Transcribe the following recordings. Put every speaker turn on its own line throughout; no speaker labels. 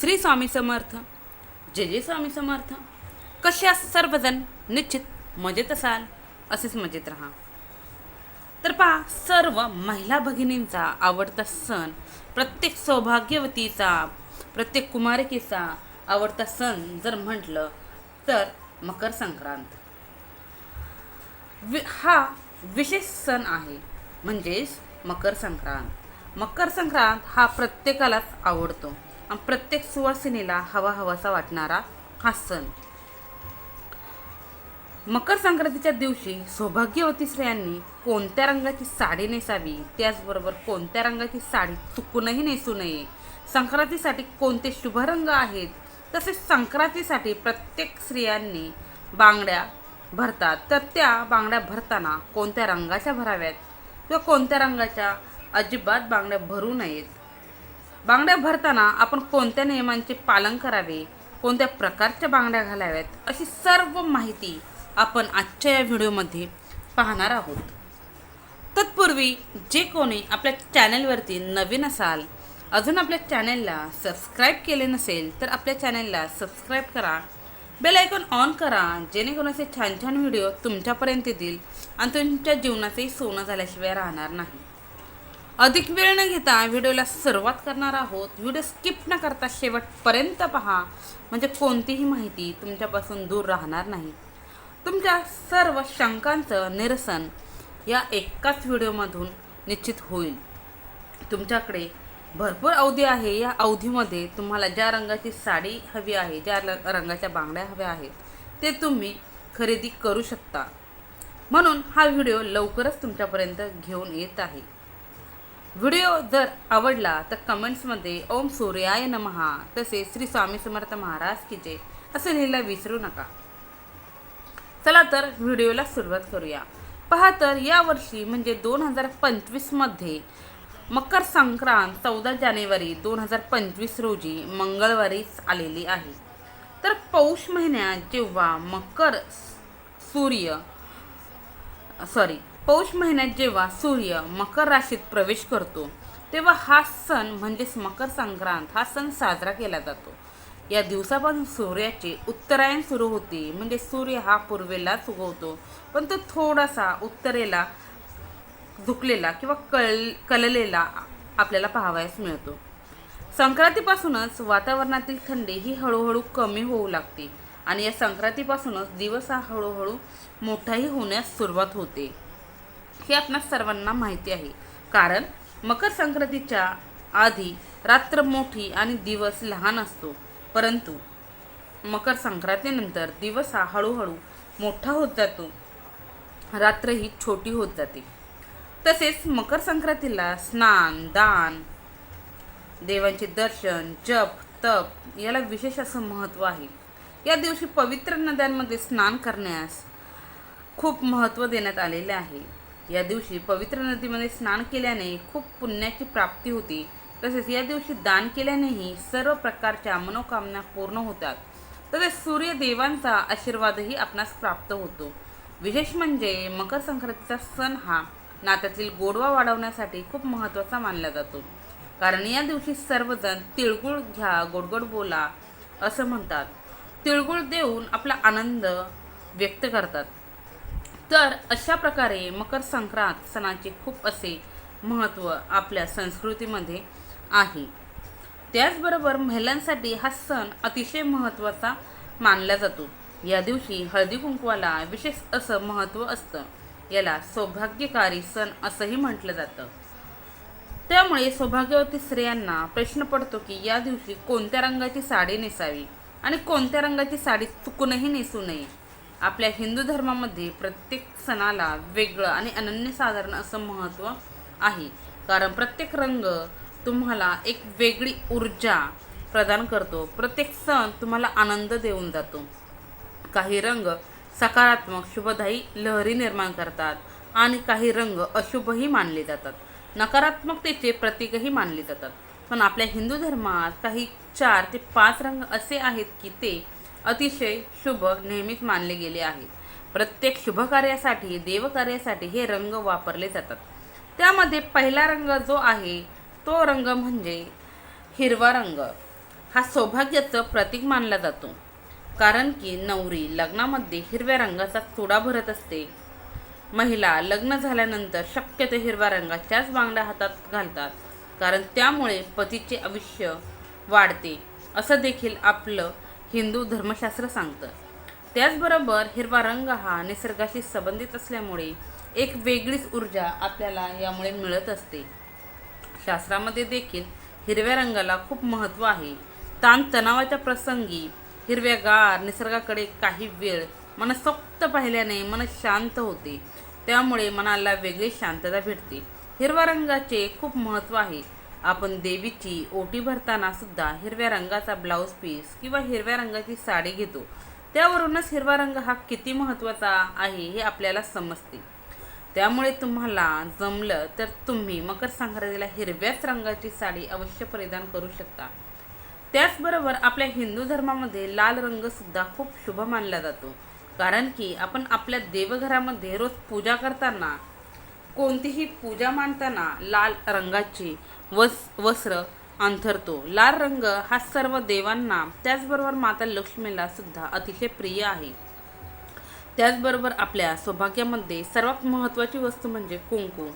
श्री स्वामी समर्थ. जय जय स्वामी समर्थ. कसे सर्वजण? निश्चित मजेत असाल? असेच मजेत राहा. तर पहा सर्व महिला भगिनींचा आवडता सण प्रत्येक सौभाग्यवतीचा प्रत्येक कुमारिकेचा आवडता सण जर म्हटलं तर मकर संक्रांत. वि हा विशेष सण आहे म्हणजेच मकर संक्रांत. मकर संक्रांत हा प्रत्येकालाच आवडतो. प्रत्येक सुवासिनीला हवा हवासा वाटणारा हा सण. मकर संक्रांतीच्या दिवशी सौभाग्यवती स्त्रियांनी कोणत्या रंगाची साडी नेसावी? त्याचबरोबर कोणत्या रंगाची साडी चुकूनही नेसू नये? संक्रांतीसाठी कोणते शुभ रंग आहेत? तसेच संक्रांतीसाठी प्रत्येक स्त्रियांनी बांगड्या भरतात. तर त्या बांगड्या भरताना कोणत्या रंगाच्या भराव्यात? किंवा कोणत्या रंगाच्या अजिबात बांगड्या भरू नयेत? बांगड्या भरताना आपण कोणत्या नियमांचे पालन करावे? कोणत्या प्रकारच्या बांगड्या घालाव्यात? अशी सर्व माहिती आपण आजच्या या व्हिडिओमध्ये पाहणार आहोत. तत्पूर्वी जे कोणी आपल्या चॅनलवरती नवीन असाल अजून आपल्या चॅनलला सबस्क्राईब केले नसेल तर आपल्या चॅनलला सबस्क्राईब करा बेल आयकॉन ऑन करा जेणेकरून असे छान छान व्हिडिओ तुमच्यापर्यंत येतील आणि तुमच्या जीवनाचंही सोनं झाल्याशिवाय राहणार नाही. अधिक वेळ न घेता व्हिडिओला सुरुवात करणार आहोत. व्हिडिओ स्किप न करता शेवटपर्यंत पहा. म्हणजे कोणतीही माहिती तुमच्यापासून दूर राहणार नाही. तुमच्या सर्व शंकांचं निरसन या एकाच व्हिडिओमधून निश्चित होईल. तुमच्याकडे भरपूर अवधी आहे. या अवधीमध्ये तुम्हाला ज्या रंगाची साडी हवी आहे ज्या रंगाच्या बांगड्या हव्या आहेत ते तुम्ही खरेदी करू शकता. म्हणून हा व्हिडिओ लवकरच तुमच्यापर्यंत घेऊन येत आहे. व्हिडिओ जर आवडला तर कमेंट्समध्ये ओम सूर्याय नमहा तसेच श्री स्वामी समर्थ महाराज की जय असं लिहायला विसरू नका. चला तर व्हिडिओला सुरुवात करूया. पहा तर यावर्षी म्हणजे दोन हजार पंचवीसमध्ये मकर संक्रांत चौदा जानेवारी दोन हजार पंचवीस रोजी मंगळवारीच आलेली आहे. तर पौष महिन्यात जेव्हा मकर सूर्य सॉरी पौष महिन्यात जेव्हा सूर्य मकर राशीत प्रवेश करतो तेव्हा हा सण म्हणजेच मकर संक्रांत हा सण साजरा केला जातो. या दिवसापासून सूर्याचे उत्तरायण सुरू होते. म्हणजे सूर्य हा पूर्वेलाच उगवतो. पण तो थोडासा उत्तरेला झुकलेला किंवा कल कललेला आपल्याला पाहावयास मिळतो. संक्रांतीपासूनच वातावरणातील थंडी ही हळूहळू कमी होऊ लागते. आणि या संक्रांतीपासूनच दिवस हा हळूहळू मोठाही होण्यास सुरुवात होते. हे आपणास सर्वांना माहिती आहे. कारण मकर संक्रांतीच्या आधी रात्र मोठी आणि दिवस लहान असतो. परंतु मकर संक्रांतीनंतर दिवस हा हळूहळू मोठा होत जातो. रात्र ही छोटी होत जाते. तसेच मकर संक्रांतीला स्नान दान देवांचे दर्शन जप तप याला विशेष असं महत्त्व आहे. या दिवशी पवित्र नद्यांमध्ये स्नान करण्यास खूप महत्त्व देण्यात आलेले आहे. या दिवशी पवित्र नदीमध्ये स्नान केल्याने खूप पुण्याची प्राप्ती होते. तसेच या दिवशी दान केल्यानेही सर्व प्रकारच्या मनोकामना पूर्ण होतात. तसेच सूर्यदेवांचा आशीर्वादही आपणास प्राप्त होतो. विशेष म्हणजे मकर संक्रांतीचा सण हा नात्यातील गोडवा वाढवण्यासाठी खूप महत्त्वाचा मानला जातो. कारण या दिवशी सर्वजण तिळगुळ घ्या गोडगोड बोला असं म्हणतात. तिळगुळ देऊन आपला आनंद व्यक्त करतात. तर अशा प्रकारे मकर संक्रांत सणाचे खूप असे महत्त्व आपल्या संस्कृतीमध्ये आहे. त्याचबरोबर महिलांसाठी हा सण अतिशय महत्त्वाचा मानला जातो. या दिवशी हळदी कुंकवाला विशेष असं महत्त्व असतं. याला सौभाग्यकारी सण असंही म्हटलं जातं. त्यामुळे सौभाग्यवती स्त्रियांना प्रश्न पडतो की या दिवशी कोणत्या रंगाची साडी नेसावी? आणि कोणत्या रंगाची साडी चुकूनही नेसू नये? आपल्या हिंदू धर्मामध्ये प्रत्येक सणाला वेगळं आणि अनन्यसाधारण असं महत्त्व आहे. कारण प्रत्येक रंग तुम्हाला एक वेगळी ऊर्जा प्रदान करतो. प्रत्येक सण तुम्हाला आनंद देऊन जातो. काही रंग सकारात्मक शुभदायी लहरी निर्माण करतात आणि काही रंग अशुभही मानले जातात. नकारात्मकतेचे प्रतीकही मानले जातात. पण आपल्या हिंदू धर्मात काही चार ते पाच रंग असे आहेत की ते अतिशय शुभ नेहमीच मानले गेले आहेत प्रत्येक शुभकार्यासाठी देवकार्यासाठी हे रंग वापरले जातात. त्यामध्ये पहिला रंग जो आहे तो रंग म्हणजे हिरवा रंग. हा सौभाग्याचं प्रतीक मानला जातो. कारण की नवरी लग्नामध्ये हिरव्या रंगाचा चुडा भरत असते. महिला लग्न झाल्यानंतर शक्यतो हिरव्या रंगाच्याच बांगड्या हातात घालतात. कारण त्यामुळे पतीचे आयुष्य वाढते. असं देखील आपलं हिंदू धर्मशास्त्र सांगतं. त्याचबरोबर हिरवा रंग हा निसर्गाशी संबंधित असल्यामुळे एक वेगळीच ऊर्जा आपल्याला यामुळे मिळत असते. शास्त्रामध्ये देखील हिरव्या रंगाला खूप महत्त्व आहे. ताणतणावाच्या प्रसंगी हिरव्यागार निसर्गाकडे काही वेळ मनसोक्त पाहिल्याने मन शांत होते. त्यामुळे मनाला वेगळी शांतता भेटते. हिरव्या रंगाचे खूप महत्त्व आहे. आपण देवीची ओटी भरताना सुद्धा हिरव्या रंगाचा ब्लाऊज पीस किंवा हिरव्या रंगाची साडी घेतो. त्यावरूनच हिरवा रंग हा किती महत्त्वाचा आहे हे आपल्याला समजते. त्यामुळे तुम्हाला जमलं तर तुम्ही मकर संक्रांतीला हिरव्याच रंगाची साडी अवश्य परिधान करू शकता. त्याचबरोबर आपल्या हिंदू धर्मामध्ये लाल रंगसुद्धा खूप शुभ मानला जातो. कारण की आपण आपल्या देवघरामध्ये रोज पूजा करताना कोणतीही पूजा मांडताना लाल रंगाची वस वस्त्र अंथरतो. लाल रंग हा सर्व देवांना त्याचबरोबर माता लक्ष्मीला सुद्धा अतिशय प्रिय आहे. त्याचबरोबर आपल्या सौभाग्यामध्ये सर्वात महत्त्वाची वस्तू म्हणजे कुंकू.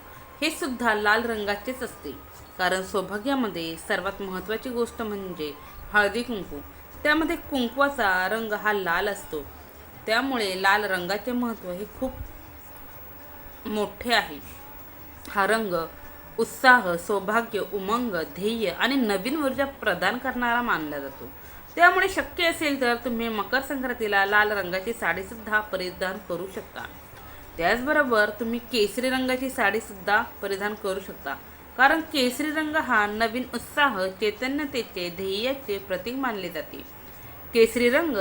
हे सुद्धा लाल रंगाचेच असते. कारण सौभाग्यामध्ये सर्वात महत्त्वाची गोष्ट म्हणजे हळदी कुंकू. त्यामध्ये कुंकवाचा रंग हा लाल असतो. त्यामुळे लाल रंगाचे महत्त्व हे खूप मोठे आहे. हा रंग उत्साह सौभाग्य उमंग ध्येय आणि नवीन ऊर्जा प्रदान करणारा मानला जातो. त्यामुळे शक्य असेल तर तुम्ही मकर संक्रांतीला लाल रंगाची साडीसुद्धा परिधान करू शकता. त्याचबरोबर तुम्ही केसरी रंगाची साडीसुद्धा परिधान करू शकता. कारण केसरी रंग हा नवीन उत्साह चैतन्यतेचे ध्येयाचे प्रतीक मानले जाते. केसरी रंग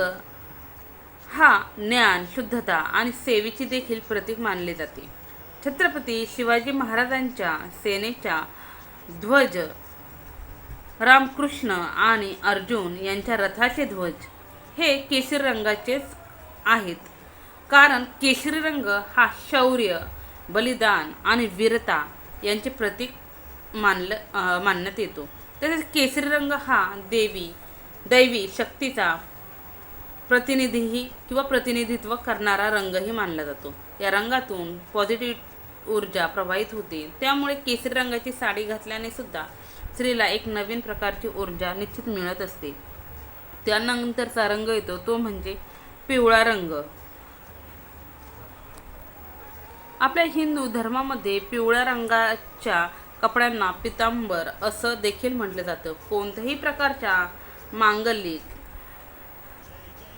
हा ज्ञान शुद्धता आणि सेवेची देखील प्रतीक मानले जाते. छत्रपती शिवाजी महाराजांच्या सेनेच्या ध्वज रामकृष्ण आणि अर्जुन यांच्या रथाचे ध्वज हे केशरी रंगाचेच आहेत. कारण केशरी रंग हा शौर्य बलिदान आणि वीरता यांचे प्रतीक मानलं मानण्यात येतो. तसेच केसरी रंग हा देवी दैवी शक्तीचा प्रतिनिधीही किंवा प्रतिनिधित्व करणारा रंगही मानला जातो. या रंगातून पॉझिटिव्ह ऊर्जा प्रवाहित होते. त्यामुळे केसरी रंगाची साडी घातल्याने सुद्धा स्त्रीला एक नवीन प्रकारची ऊर्जा निश्चित मिळत असते. त्यानंतरचा रंग येतो तो म्हणजे पिवळा रंग. आपल्या हिंदू धर्मामध्ये पिवळ्या रंगाच्या कपड्यांना पितांबर असं देखील म्हटलं जातं. कोणत्याही प्रकारच्या मांगलिक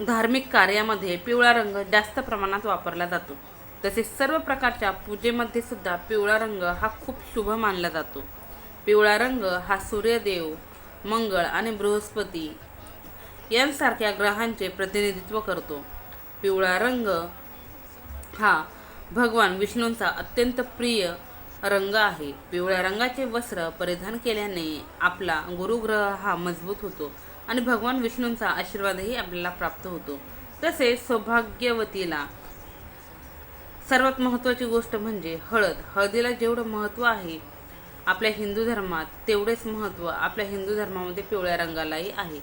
धार्मिक कार्यामध्ये पिवळा रंग जास्त प्रमाणात वापरला जातो. तसेच सर्व प्रकारच्या पूजेमध्ये सुद्धा पिवळा रंग हा खूप शुभ मानला जातो. पिवळा रंग हा सूर्यदेव मंगळ आणि बृहस्पती यांसारख्या ग्रहांचे प्रतिनिधित्व करतो. पिवळा रंग हा भगवान विष्णूंचा अत्यंत प्रिय रंग आहे. पिवळ्या रंगाचे वस्त्र परिधान केल्याने आपला गुरुग्रह हा मजबूत होतो आणि भगवान विष्णूंचा आशीर्वादही आपल्याला प्राप्त होतो. तसेच सौभाग्यवतीला सर्वात महत्त्वाची गोष्ट म्हणजे हळद. हळदीला जेवढं महत्त्व आहे आपल्या हिंदू धर्मात तेवढेच महत्त्व आपल्या हिंदू धर्मामध्ये पिवळ्या रंगालाही आहे.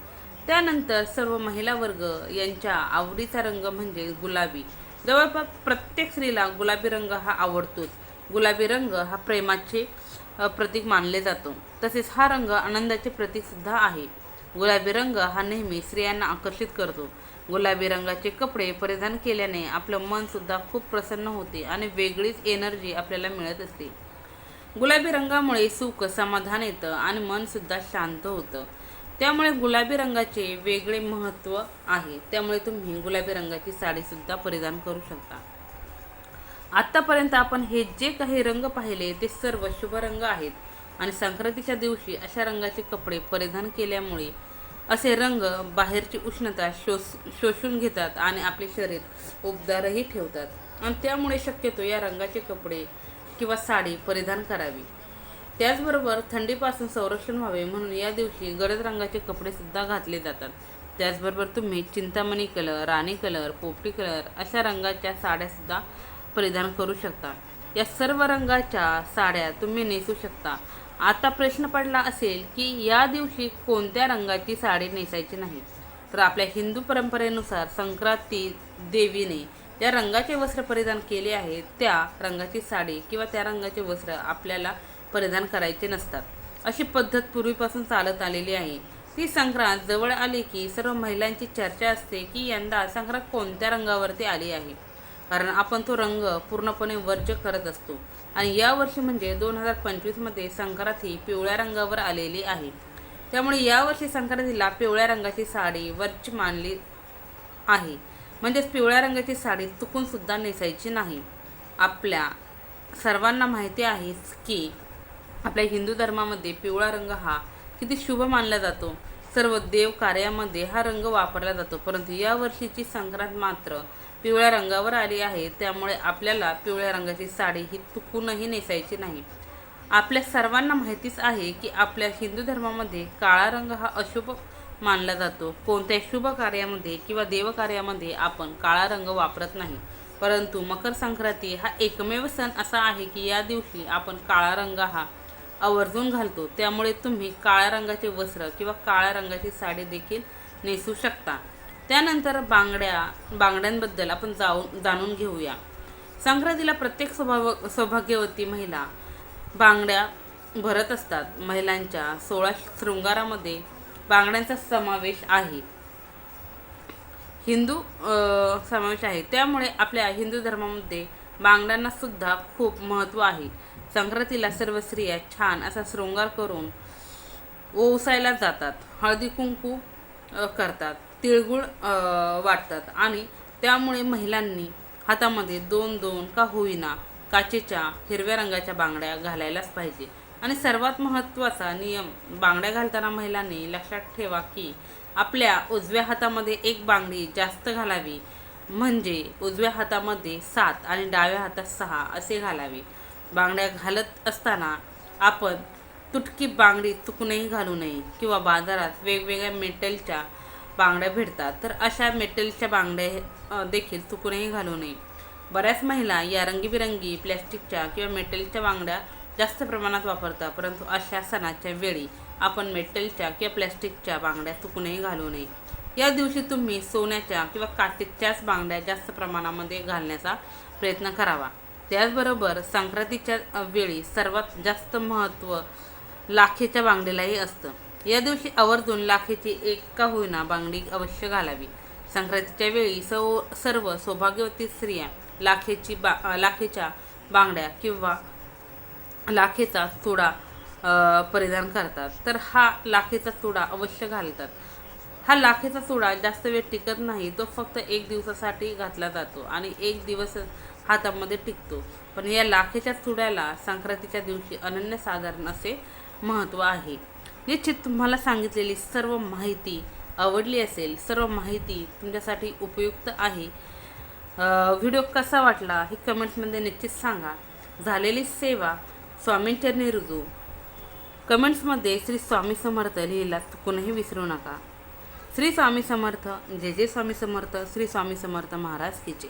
त्यानंतर सर्व महिला वर्ग यांच्या आवडीचा रंग म्हणजे गुलाबी. जवळपास प्रत्येक स्त्रीला गुलाबी रंग हा आवडतोच. गुलाबी रंग हा प्रेमाचे प्रतीक मानले जातो. तसेच हा रंग आनंदाचे प्रतीकसुद्धा आहे. गुलाबी रंग हा नेहमी स्त्रियांना आकर्षित करतो. गुलाबी रंगाचे कपडे परिधान केल्याने आपलं मनसुद्धा खूप प्रसन्न होते आणि वेगळीच एनर्जी आपल्याला मिळत असते. गुलाबी रंगामुळे सुख समाधान येतं आणि मनसुद्धा शांत होतं. त्यामुळे गुलाबी रंगाचे वेगळे महत्त्व आहे. त्यामुळे तुम्ही गुलाबी रंगाची साडीसुद्धा परिधान करू शकता. आत्तापर्यंत आपण हे जे काही रंग पाहिले ते सर्व शुभ रंग आहेत. आणि संक्रांतीच्या दिवशी अशा रंगाचे कपडे परिधान केल्यामुळे असे रंग बाहेरची उष्णता शोष शोषून घेतात आणि आपले शरीर उबदारही ठेवतात. आणि त्यामुळे शक्यतो या रंगाचे कपडे किंवा साडी परिधान करावी. त्याचबरोबर थंडीपासून संरक्षण व्हावे म्हणून या दिवशी गडद रंगाचे कपडेसुद्धा घातले जातात. त्याचबरोबर तुम्ही चिंतामणी कलर राणी कलर पोपटी कलर अशा रंगाच्या साड्यासुद्धा परिधान करू शकता. या सर्व रंगाच्या साड्या तुम्ही नेसू शकता. आता प्रश्न पडला असेल की या दिवशी कोणत्या रंगाची साडी नेसायची नाही? तर आपल्या हिंदू परंपरेनुसार संक्रांती देवीने ज्या रंगाचे वस्त्र परिधान केले आहे त्या रंगाची साडी किंवा त्या रंगाचे वस्त्र आपल्याला परिधान करायचे नसतात. अशी पद्धत पूर्वीपासून चालत आलेली आहे. ती संक्रांत जवळ आली की सर्व महिलांची चर्चा असते की यंदा संक्रांत कोणत्या रंगावरती आली आहे? कारण आपण तो रंग पूर्णपणे वर्ज करत असतो. आणि यावर्षी म्हणजे दोन हजार पंचवीसमध्ये संक्रांत ही पिवळ्या रंगावर आलेली आहे. त्यामुळे यावर्षी संक्रांतीला पिवळ्या रंगाची साडी वरची मानली आहे. म्हणजेच पिवळ्या रंगाची साडी चुकूनसुद्धा नेसायची नाही. आपल्या सर्वांना माहिती आहेच की आपल्या हिंदू धर्मामध्ये पिवळा रंग हा किती शुभ मानला जातो. सर्व देव कार्यामध्ये हा रंग वापरला जातो. परंतु या वर्षीची संक्रांत मात्र पिवळ्या रंगावर आली आहे त्यामुळे आपल्याला पिवळ्या रंगाची साडी ही चुकूनही नेसायची नाही. आपल्या सर्वांना माहितीच आहे की आपल्या हिंदू धर्मामध्ये काळा रंग हा अशुभ मानला जातो. कोणत्याही शुभ कार्यामध्ये किंवा देवकार्यामध्ये आपण काळा रंग वापरत नाही. परंतु मकर संक्रांती हा एकमेव सण असा आहे की या दिवशी आपण काळा रंग हा आवर्जून घालतो. त्यामुळे तुम्ही काळ्या रंगाचे वस्त्र किंवा काळ्या रंगाची साडी देखील नेसू शकता. त्यानंतर बांगड्या बांगड्यांबद्दल आपण जाऊन जाणून घेऊया. संक्रांतीला प्रत्येक सौभाव सौभाग्यवती महिला बांगड्या भरत असतात. महिलांच्या सोळा शृंगारामध्ये बांगड्यांचा समावेश आहे. हिंदू समावेश आहे. त्यामुळे आपल्या हिंदू धर्मामध्ये बांगड्यांना सुद्धा खूप महत्त्व आहे. संक्रांतीला सर्व स्त्रिया छान असा शृंगार करून ओसायला जातात. हळदी कुंकू करतात. तिळगुळ वाटतात आणि त्यामुळे महिलांनी हातामध्ये दोन दोन का होईना काचेच्या हिरव्या रंगाच्या बांगड्या घालायलाच पाहिजे. आणि सर्वात महत्त्वाचा नियम बांगड्या घालताना महिलांनी लक्षात ठेवा की आपल्या उजव्या हातामध्ये एक बांगडी जास्त घालावी. म्हणजे उजव्या हातामध्ये सात आणि डाव्या हातात सहा असे घालावे. बांगड्या घालत असताना आपण तुटकी बांगडी चुकूनही घालू नये किंवा बाजारात वेगवेगळ्या मेटलच्या बांगड्या भेटतात तर अशा मेटलच्या बांगड्या देखील चुकूनही घालू नये. बऱ्याच महिला या रंगीबिरंगी प्लॅस्टिकच्या किंवा मेटलच्या बांगड्या जास्त प्रमाणात वापरतात परंतु अशा सणाच्या वेळी आपण मेटलच्या किंवा प्लॅस्टिकच्या बांगड्या चुकूनही घालू नये. या दिवशी तुम्ही सोन्याच्या किंवा काठीच्याच बांगड्या जास्त प्रमाणामध्ये घालण्याचा प्रयत्न करावा. त्याचबरोबर संक्रांतीच्या वेळी सर्वात जास्त महत्त्व लाखेच्या बांगडीलाही असतं. या दिवशी आवर्जून लाखेची एक का होईना बांगडी अवश्य घालावी. संक्रांतीच्या वेळी सौ सर्व सौभाग्यवती स्त्रिया लाखेची बा लाखेच्या बांगड्या किंवा लाखेचा चुडा परिधान करतात. तर हा लाखेचा चुडा अवश्य घालतात. हा लाखेचा चुडा जास्त वेळ टिकत नाही तो फक्त एक दिवसासाठी घातला जातो आणि एक दिवस हातामध्ये टिकतो. पण या लाखेच्या चुड्याला संक्रांतीच्या दिवशी अनन्यसाधारण असे महत्त्व आहे. निश्चित तुम्हाला सांगितलेली सर्व माहिती आवडली असेल सर्व माहिती तुमच्यासाठी उपयुक्त आहे. व्हिडिओ कसा वाटला हे कमेंट्समध्ये निश्चित सांगा. झालेली सेवा स्वामींचरणी रुजू कमेंट्समध्ये श्री स्वामी समर्थ लिहिला चुकूनही विसरू नका. श्री स्वामी समर्थ जे जे स्वामी समर्थ श्री स्वामी समर्थ महाराज की जय.